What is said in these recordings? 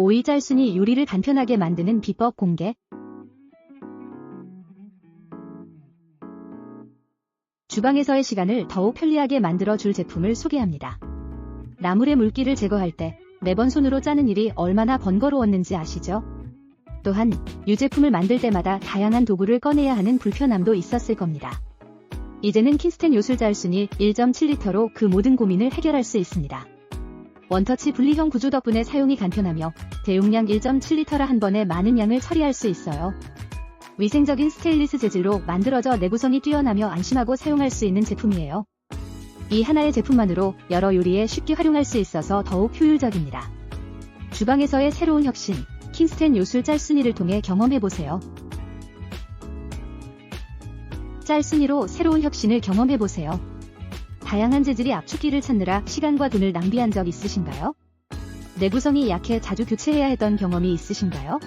오이 짤순이 요리를 간편하게 만드는 비법 공개. 주방에서의 시간을 더욱 편리하게 만들어줄 제품을 소개합니다. 나물의 물기를 제거할 때 매번 손으로 짜는 일이 얼마나 번거로웠는지 아시죠? 또한 유제품을 만들 때마다 다양한 도구를 꺼내야 하는 불편함도 있었을 겁니다. 이제는 킨스텐 요술 짤순이 1.7리터로 그 모든 고민을 해결할 수 있습니다. 원터치 분리형 구조 덕분에 사용이 간편하며 대용량 1.7리터라 한 번에 많은 양을 처리할 수 있어요. 위생적인 스테인리스 재질로 만들어져 내구성이 뛰어나며 안심하고 사용할 수 있는 제품이에요. 이 하나의 제품만으로 여러 요리에 쉽게 활용할 수 있어서 더욱 효율적입니다. 주방에서의 새로운 혁신, 킹스텐 요술 짤순이를 통해 경험해보세요. 짤순이로 새로운 혁신을 경험해보세요. 다양한 재질의 압축기를 찾느라 시간과 돈을 낭비한 적 있으신가요? 내구성이 약해 자주 교체해야 했던 경험이 있으신가요?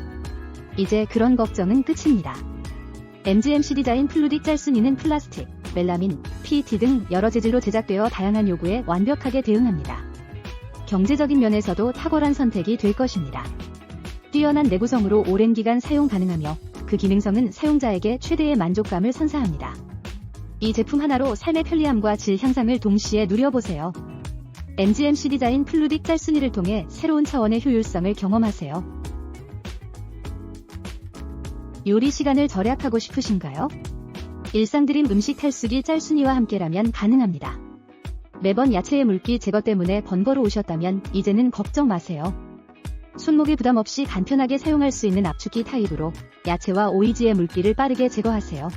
이제 그런 걱정은 끝입니다. MGMC 디자인 플루딕 짤순이는 플라스틱, 멜라민, PET 등 여러 재질로 제작되어 다양한 요구에 완벽하게 대응합니다. 경제적인 면에서도 탁월한 선택이 될 것입니다. 뛰어난 내구성으로 오랜 기간 사용 가능하며 그 기능성은 사용자에게 최대의 만족감을 선사합니다. 이 제품 하나로 삶의 편리함과 질 향상을 동시에 누려보세요. MGMC 디자인 플루딕 짤순이를 통해 새로운 차원의 효율성을 경험하세요. 요리 시간을 절약하고 싶으신가요? 일상드림 음식 탈수기 짤순이와 함께라면 가능합니다. 매번 야채의 물기 제거 때문에 번거로우셨다면 이제는 걱정 마세요. 손목에 부담 없이 간편하게 사용할 수 있는 압축기 타입으로 야채와 오이지의 물기를 빠르게 제거하세요.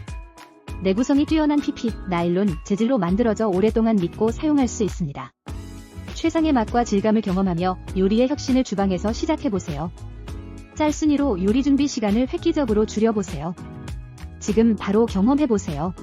내구성이 뛰어난 PP, 나일론, 재질로 만들어져 오랫동안 믿고 사용할 수 있습니다. 최상의 맛과 질감을 경험하며 요리의 혁신을 주방에서 시작해보세요. 짤순이로 요리 준비 시간을 획기적으로 줄여보세요. 지금 바로 경험해보세요.